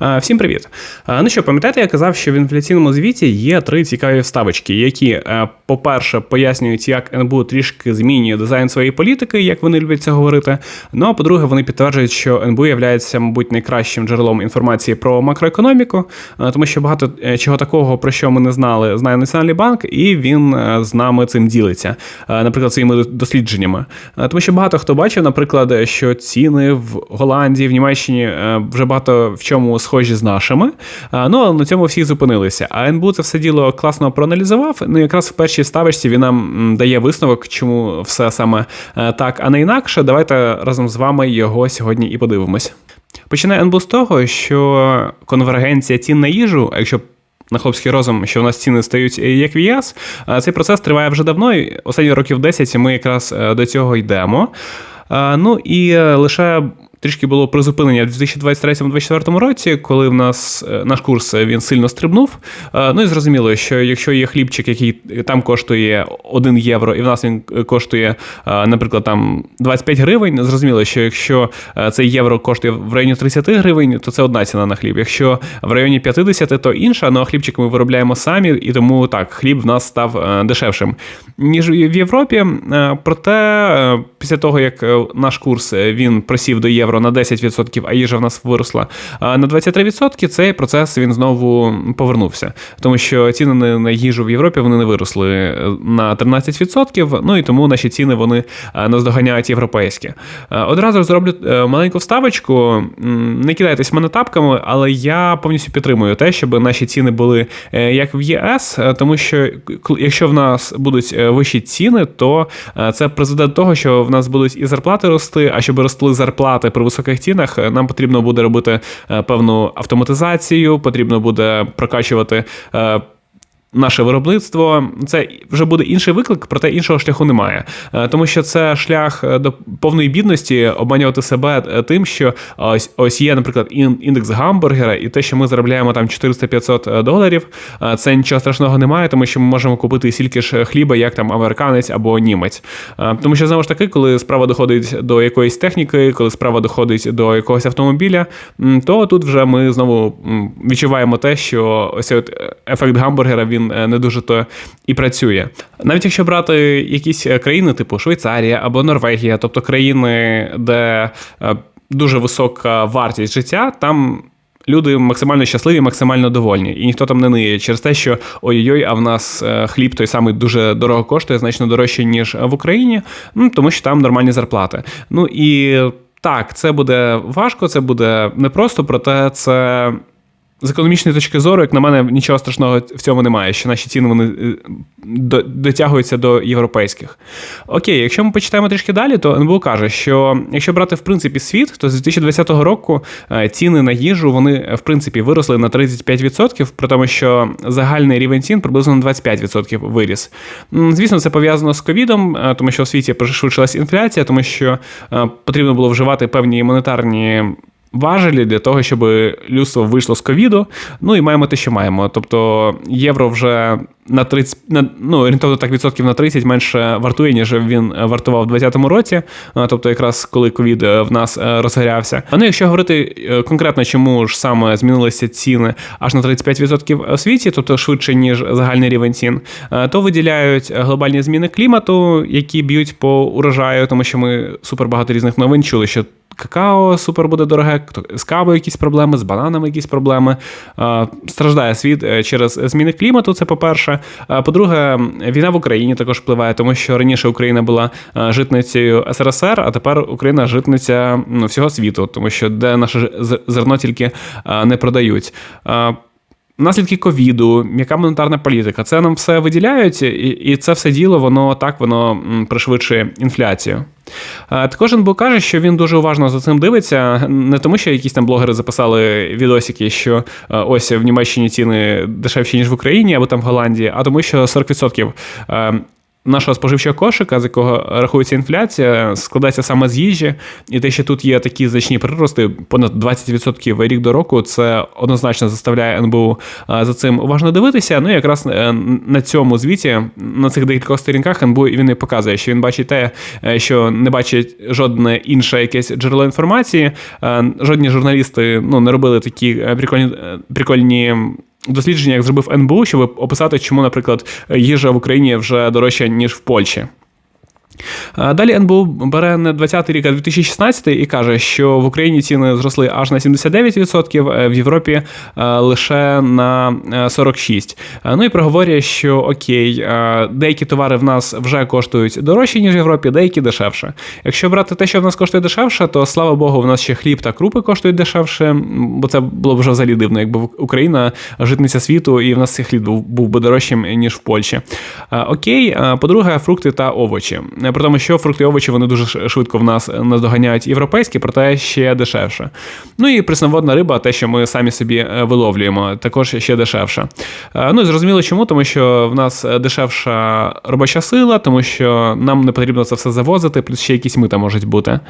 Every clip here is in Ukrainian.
Всім привіт. Ну що, пам'ятаєте, я казав, що в інфляційному звіті є три цікаві вставочки, які, е, по-перше, пояснюють, як НБУ трішки змінює дизайн своєї політики, як вони люблять це говорити. Ну а по-друге, вони підтверджують, що НБУ є, мабуть, найкращим джерелом інформації про макроекономіку, е, тому що багато е, чого такого, про що ми не знали, знає Національний банк, і він з нами цим ділиться, наприклад, своїми дослідженнями. Тому що багато хто бачив, наприклад, що ціни в Голландії, в Німеччині вже багато в чому схожі з нашими. Ну але на цьому всі зупинилися. А НБУ це все діло класно проаналізував. Ну якраз в першій ставочці він нам дає висновок, чому все саме е, так, а не інакше. Давайте разом з вами його сьогодні і подивимось. Починає НБУ з того, що конвергенція цін на їжу, якщо на хлопський розум, що у нас ціни стають як в ЄС, цей процес триває вже давно. і Останні років 10 ми якраз е, до цього йдемо. Ну і е, лише трішки було призупинення в 2023-2024 році, коли в нас е, наш курс е, він сильно стрибнув. Е, ну і зрозуміло, що якщо є хлібчик, який там коштує 1 євро, і в нас він коштує, наприклад, там 25 гривень, зрозуміло, що якщо цей євро коштує в районі 30 гривень, то це одна ціна на хліб. Якщо в районі 50, то інша, ну а хлібчик ми виробляємо самі, і тому так, хліб в нас став дешевшим, ніж в Європі. Проте після того, як наш курс він просів до євро євро на 10%, а їжа в нас виросла на 23%, цей процес він знову повернувся. Тому що ціни на їжу в Європі вони не виросли е, на 13%, ну і тому наші ціни вони е, наздоганяють європейські. Е, одразу зроблю маленьку вставочку. Не кидайтесь мене тапками, але я повністю підтримую те, щоб наші ціни були як в ЄС, тому що якщо в нас будуть вищі ціни, то це призведе до того, що в нас будуть і зарплати рости, а щоб росли зарплати при високих цінах. Е, нам потрібно буде робити е, певну автоматизацію, потрібно буде прокачувати е, наше виробництво. Це вже буде інший виклик, проте іншого шляху немає. Е, тому що це шлях е, до повної бідності обманювати себе е, тим, що ось ось є, наприклад, індекс гамбургера, і те, що ми заробляємо там 400-500 доларів, це нічого страшного немає, тому що ми можемо купити стільки ж хліба, як там американець або німець. Тому що знову ж таки, коли справа доходить до якоїсь техніки, коли справа доходить до якогось автомобіля, то тут вже ми знову відчуваємо те, що ось от ефект гамбургера він. Е, не дуже то і працює. Навіть якщо брати якісь е, країни, типу Швейцарія або Норвегія, тобто країни, де е, дуже висока вартість життя, там. Люди максимально щасливі, максимально довольні, і ніхто там не ниє через те, що ой-ой, а в нас хліб той самий дуже дорого коштує, значно дорожче ніж в Україні, ну тому що там нормальні зарплати. Ну і так, це буде важко, це буде непросто, проте це з економічної точки зору, як на мене, нічого страшного в цьому немає, що наші ціни вони е, дотягуються до європейських. Окей, якщо ми почитаємо трішки далі, то НБУ каже, що якщо брати в принципі світ, то з 2020 року е, ціни на їжу вони в принципі виросли на 35%, при тому, що загальний рівень цін приблизно на 25% виріс. Звісно, це пов'язано з ковідом, е, тому що в світі пришвидшилась інфляція, тому що потрібно було вживати певні монетарні важелі для того, щоб людство вийшло з ковіду. Ну і маємо те, що маємо. Тобто євро вже на 30, на, ну, орієнтовно так відсотків на 30 менше вартує, ніж він вартував у 2020 році, тобто якраз коли ковід е, в нас е, розгорявся. А ну, якщо говорити е, конкретно, чому ж саме змінилися ціни аж на 35% у світі, тобто швидше ніж загальний рівень цін, то виділяють глобальні зміни клімату, які б'ють по урожаю, тому що ми супер багато різних новин чули, що. Какао супер буде дороге, з кавою якісь проблеми, з бананами якісь проблеми. Страждає світ через зміни клімату. Це по-перше. По-друге, війна в Україні також впливає, тому що раніше Україна була житницею СРСР, а тепер Україна житниця всього світу, тому що де наше зерно тільки не продають. Наслідки ковіду, яка монетарна політика, це нам все виділяють, і це все діло, воно так воно пришвидшує інфляцію. Також НБУ каже, що він дуже уважно за цим дивиться, не тому, що якісь там блогери записали відосики, що ось в Німеччині ціни дешевші, ніж в Україні, або там в Голландії, а тому, що 40% нашого споживчого кошика, з якого рахується інфляція, складається саме з їжі, і те, що тут є такі значні прирости, понад 20% рік до року, це однозначно заставляє НБУ за цим уважно дивитися. Ну і якраз е, на цьому звіті, на цих декількох сторінках, НБУ він і показує, що він бачить те, е, що не бачить жодне інше якесь джерело інформації. Е, жодні журналісти ну, не робили такі прикольні прикольні дослідження, як зробив НБУ, щоб описати, чому, наприклад, їжа в Україні вже дорожча ніж в Польщі. Далі НБУ бере не 20-й рік, а 2016 і каже, що в Україні ціни зросли аж на 79%, е, в Європі е, лише на 46%. Е, ну і проговорює, що окей, деякі товари в нас вже коштують дорожче, ніж в Європі, деякі дешевше. Якщо брати те, що в нас коштує дешевше, то слава Богу, в нас ще хліб та крупи коштують дешевше, бо це було б вже взагалі дивно, якби Україна житниця світу, і в нас цей хліб був би дорожчим, ніж в Польщі. Окей, по-друге, фрукти та овочі. При тому, що фрукти і овочі вони дуже швидко в нас наздоганяють європейські, проте ще дешевше. Ну і пресноводна риба, те, що ми самі собі е, виловлюємо, також ще дешевше. Е, ну і зрозуміло, чому, тому що в нас дешевша робоча сила, тому що нам не потрібно це все завозити, плюс ще якісь мита можуть бути.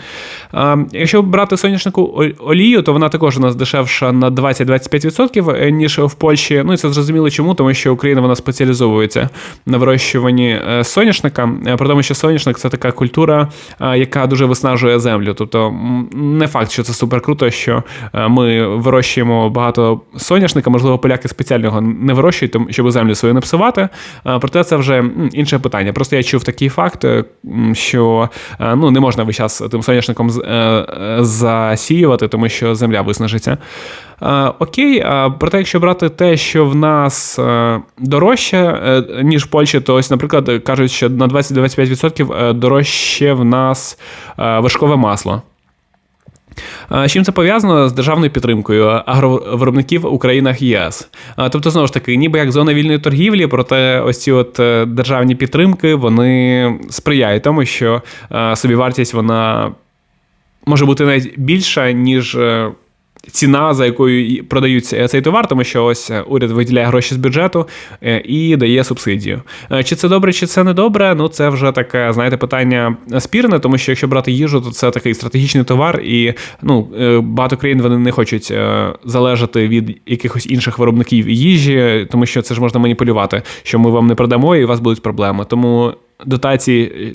Е, якщо брати соняшнику олію, то вона також у нас дешевша на 20-25%, ніж в Польщі. Ну і це зрозуміло чому, тому що Україна вона спеціалізовується на вирощуванні соняшника, при тому, що соняшник соняшник це така культура, яка дуже виснажує землю. Тобто, не факт, що це супер круто, що ми вирощуємо багато соняшника, можливо, поляки спеціально його не вирощують, щоб землю свою не псувати. Проте це вже інше питання. Просто я чув такий факт, е, що ну, не можна весь час тим соняшником е, засіювати, тому що земля виснажиться. Окей, проте, якщо брати те, що в нас е, дорожче, е, ніж в Польщі, то ось, наприклад, кажуть, що на 20-25% е, дорожче в нас вершкове масло. З чим це пов'язано з державною підтримкою агровиробників у країнах ЄС? Тобто, знову ж таки, ніби як зона вільної торгівлі, проте ось ці от державні підтримки вони сприяють тому, що собівартість вона може бути навіть більша, ніж ціна, за якою продають цей товар, тому що ось е, уряд виділяє гроші з бюджету е, і дає субсидію. Е, чи це добре, чи це не добре? Ну це вже таке, знаєте, питання спірне, тому що якщо брати їжу, то це такий стратегічний товар, і ну багато країн вони не хочуть залежати від якихось інших виробників їжі, тому що це ж можна маніпулювати, що ми вам не продамо, і у вас будуть проблеми. Тому дотації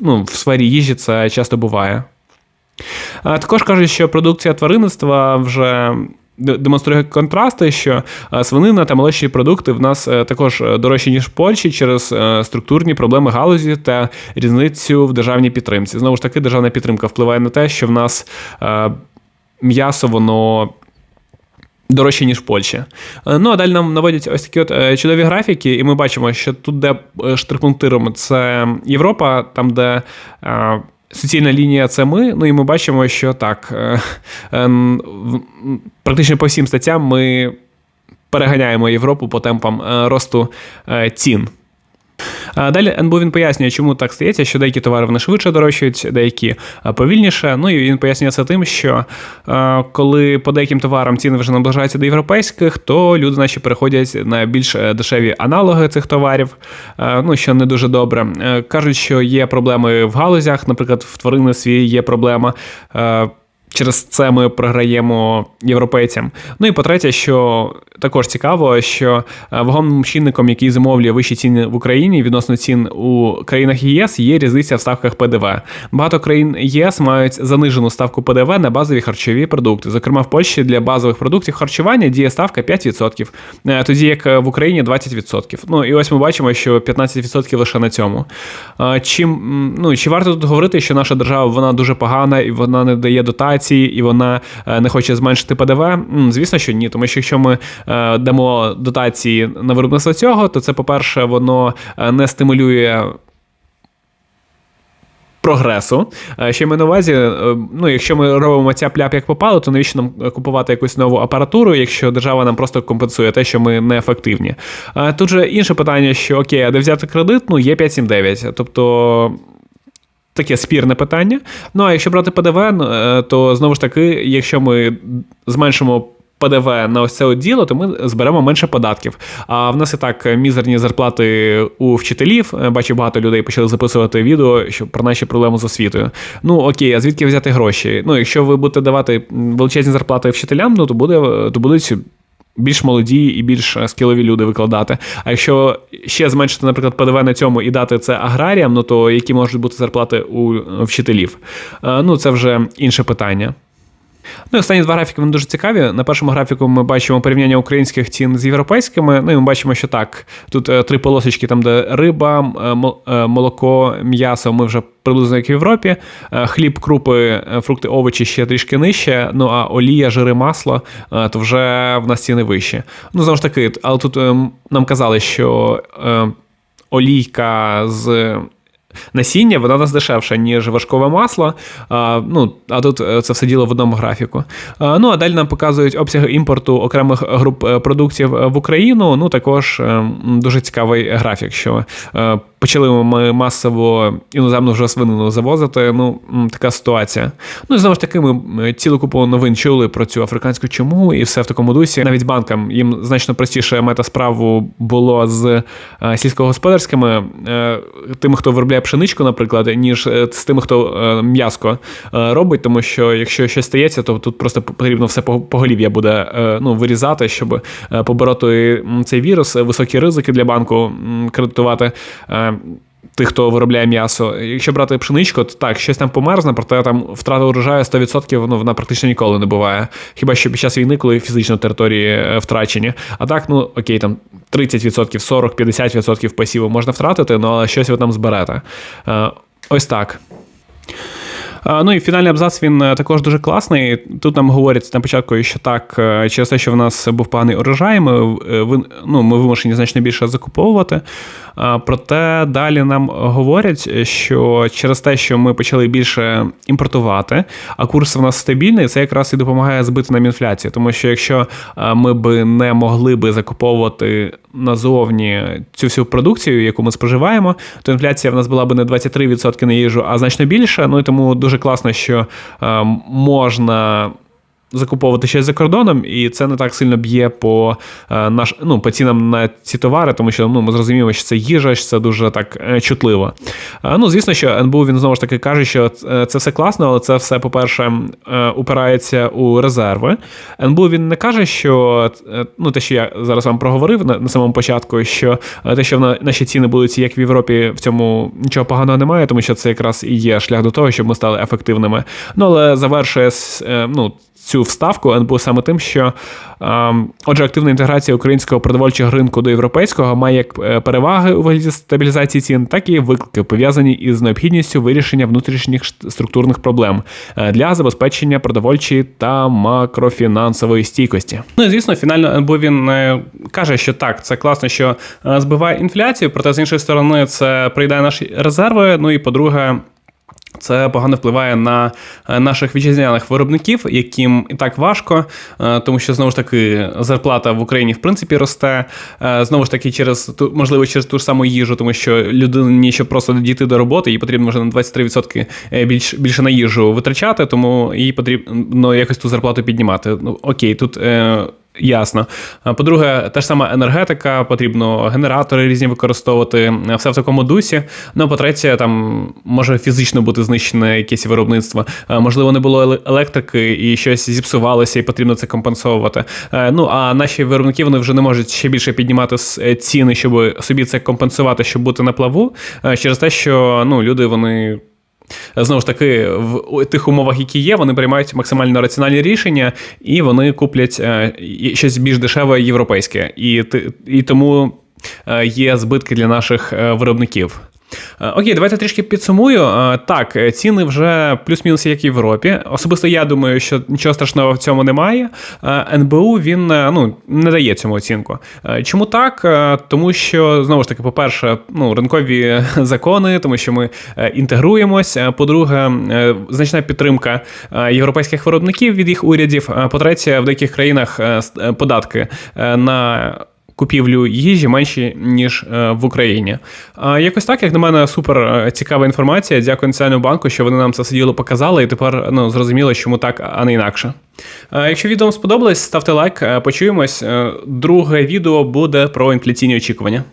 ну, в сфері їжі це часто буває. Також кажуть, що продукція тваринництва вже. Демонструє контрасти, що свинина та молочні продукти в нас е, також е, дорожчі, ніж в Польщі, через е, структурні проблеми галузі та різницю в державній підтримці. Знову ж таки, державна підтримка впливає на те, що в нас м'ясо воно. Дорожче, ніж в Польщі. Ну, а далі нам наводять ось такі от чудові графіки, і ми бачимо, що тут, де штрипунктиром, це Європа, там, де Суцільна лінія це ми. Ну і ми бачимо, що так, е, е, практично по всім статтям ми переганяємо Європу по темпам е, росту цін. Далі НБУ він пояснює, чому так стається, що деякі товари вони швидше дорожчають, деякі повільніше. Ну і він пояснює це тим, що коли по деяким товарам ціни вже наближаються до європейських, то люди наші переходять на більш е, дешеві аналоги цих товарів, ну що не дуже добре. Е, кажуть, що є проблеми в галузях, наприклад, в тваринництві є проблема. Через це ми програємо європейцям. Ну і по-третє, що також цікаво, що е, вагомим чинником, який зумовлює вищі ціни в Україні відносно цін у країнах ЄС, є різниця в ставках ПДВ. Багато країн ЄС мають занижену ставку ПДВ на базові харчові продукти. Зокрема, в Польщі для базових продуктів харчування діє ставка 5%, е, тоді як в Україні 20%. Ну і ось ми бачимо, що 15% лише на цьому. Е, чим ну чи варто тут говорити, що наша держава вона дуже погана і вона не дає дотації, і вона не хоче зменшити ПДВ? Звісно, що ні, тому що якщо ми Е, дамо дотації на виробництво цього, то це, по-перше, воно е, не стимулює. Прогресу. Е, ще ми на увазі, ну, якщо ми робимо ця пляп як попало, то навіщо нам купувати якусь нову апаратуру, якщо держава нам просто компенсує те, що ми неефективні. Тут же інше питання, що окей, а де взяти кредит, ну є 579. Тобто. Таке спірне питання. Ну а якщо брати ПДВ, то знову ж таки, якщо ми зменшимо ПДВ на ось це діло, то ми зберемо менше податків. А в нас і так мізерні зарплати у вчителів. Бачу, багато людей почали записувати відео що про наші проблеми з освітою. Ну окей, а звідки взяти гроші? Ну, якщо ви будете давати величезні зарплати вчителям, ну то буде то будуть. Більш молоді і більш скілові люди викладати. А якщо ще зменшити, наприклад, ПДВ на цьому і дати це аграріям, ну то які можуть бути зарплати у вчителів? Ну це вже інше питання. Ну і останні два графіки вони дуже цікаві. На першому графіку ми бачимо порівняння українських цін з європейськими. Ну і ми бачимо, що так. Тут е, три полосочки, там, де риба, е, е, молоко, м'ясо, ми вже приблизно як в Європі. Хліб, крупи, фрукти, овочі ще трішки нижче. Ну а олія, жири, масло, то вже в нас ціни вищі. Ну, знову ж таки, але тут нам казали, що олійка з насіння, воно у нас дешевше, ніж важкове масло. А, ну, а тут е, це все діло в одному графіку. А, ну, а далі нам показують обсяги імпорту окремих груп е, продуктів е, в Україну. Ну, також дуже цікавий графік, що почали ми масово іноземну вже свинину завозити. Ну, така ситуація. Ну і знову ж таки, ми цілу купу новин чули про цю африканську чуму і все в такому дусі. Навіть банкам їм значно простіше мета справу було з сільськогосподарськими, тими, хто виробляє пшеничку, наприклад, ніж з тими, хто м'яско робить, тому що якщо щось стається, то тут просто потрібно все поголів'я буде ну, вирізати, щоб побороти цей вірус, високі ризики для банку кредитувати тих, хто виробляє м'ясо. Якщо брати пшеничку, то так, щось там померзне, проте там втрата урожаю 100% ну, вона практично ніколи не буває. Хіба що під час війни, коли фізично території е, втрачені. А так, ну окей, там 30%, 40, 50% посіву можна втратити, ну, але щось ви там зберете. Е, ось так. Ну і фінальний абзац він е, також дуже класний. Тут нам говорять на початку, що так, е, через те, що в нас був поганий урожай, ми е, ну, ми вимушені значно більше закуповувати. Проте далі нам говорять, що через те, що ми почали більше імпортувати, а курс в нас стабільний, це якраз і допомагає збити нам інфляцію. Тому що якщо ми би не могли би закуповувати назовні цю всю продукцію, яку ми споживаємо, то інфляція в нас була б не 23% на їжу, а значно більше. Ну і тому дуже класно, що можна закуповувати щось за кордоном, і це не так сильно б'є по е, наш, ну, по цінам на ці товари, тому що ну, ми зрозуміємо, що це їжа, що це дуже так е, чутливо. Е, ну, звісно, що НБУ він знову ж таки каже, що це все класно, але це все, по-перше, упирається у резерви. НБУ він не каже, що ну, те, що я зараз вам проговорив на, на самому початку, що те, що наші ціни будуть як в Європі, в цьому нічого поганого немає, тому що це якраз і є шлях до того, щоб ми стали ефективними. Ну, але завершує ну, цю вставку НБУ саме тим, що отже, активна інтеграція українського продовольчого ринку до європейського має як е, переваги у вигляді стабілізації цін, так і виклики пов'язані із необхідністю вирішення внутрішніх структурних проблем е, для забезпечення продовольчої та макрофінансової стійкості. Ну і звісно, фінально НБУ він е, каже, що так, це класно, що збиває інфляцію, проте з іншої сторони це прийде наші резерви. Ну і по-друге. Це погано впливає на е, наших вітчизняних виробників, яким і так важко, е, тому що знову ж таки зарплата в Україні в принципі росте. Е, знову ж таки, через можливо через ту ж саму їжу, тому що людині, щоб просто дійти до роботи, їй потрібно вже на 23% більш, більше на їжу витрачати, тому їй потрібно якось ту зарплату піднімати. Ну окей, тут. Ясно. По-друге, та ж сама енергетика, потрібно генератори різні використовувати, все в такому дусі. Ну, по-третє, там може фізично бути знищене якесь виробництво. Можливо, не було електрики і щось зіпсувалося, і потрібно це компенсовувати. Ну а наші виробники вони вже не можуть ще більше піднімати е, ціни, щоб собі це компенсувати, щоб бути на плаву, через те, що ну, люди вони знову ж таки, в тих умовах, які є, вони приймають максимально раціональні рішення, і вони куплять е, щось більш дешеве європейське. І, І тому е, є збитки для наших е, виробників. Е, окей, давайте трішки підсумую. Е, так, ціни вже плюс-мінус як в Європі. Особисто я думаю, що нічого страшного в цьому немає. Е, НБУ він ну, не дає цьому оцінку. Чому так? Тому що, знову ж таки, по-перше, ну, ринкові закони, тому що ми інтегруємось. По-друге, значна підтримка європейських виробників від їх урядів. По-третє, в деяких країнах податки на купівлю їжі менші, ніж е, в Україні. Якось так, як на мене, супер е, цікава інформація. Дякую Національному банку, що вони нам це все діло показали, і тепер ну, зрозуміло, чому так, а не інакше. Е, Якщо відео вам сподобалось, ставте лайк, почуємось. Друге відео буде про інфляційні очікування.